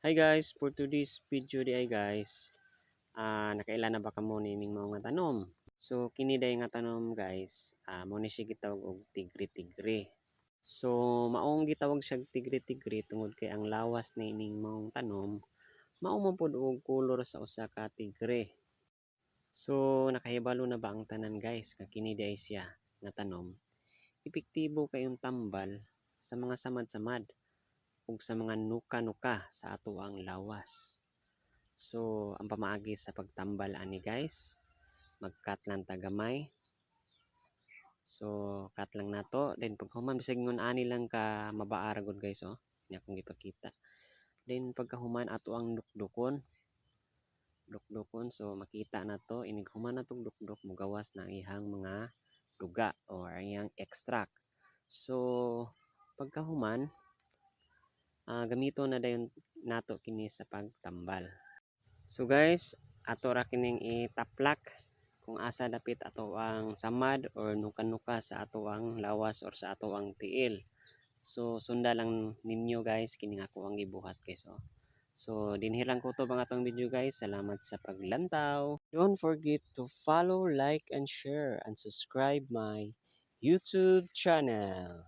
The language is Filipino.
Hi guys, for today's video di ay guys, ah nakailan na ba kamo nining mga tanom? So kini day nga tanom guys, ah mo ni siya gitawag og tigre-tigre. So maong gitawag siya tigre-tigre tungod kay ang lawas nining mga tanom mao og kolor sa usa ka tigre. So nakahibalo na ba ang tanan guys nga kini day siya nga tanom? Epektibo kayong tambal sa mga samad-samad ug sa mga nuka-nuka sa ato ang lawas. So, ang pamaagi sa pagtambal ani guys, mag-cut lang ta gamay. So, cut lang nato. Then pag human bisag ngon ani lang ka mabaar gud guys oh. Nya akong gipakita. Then pagkahuman ato ang dukdukon. Dukdukon so makita na to inig human na tong dukdok mogawas na ihang mga duga or iyang extract. So, pagkahuman ah gamito na dayon nato kini sa pagtambal. So guys, ato ra kining itaplak kung asa dapit ato ang samad or nuka-nuka sa ato ang lawas or sa ato ang tiil. So sunda lang ninyo guys kini nga ako ang gibuhat guys oh. So dinhi lang ko to mga tong video guys. Salamat sa paglantaw. Don't forget to follow, like and share and subscribe my YouTube channel.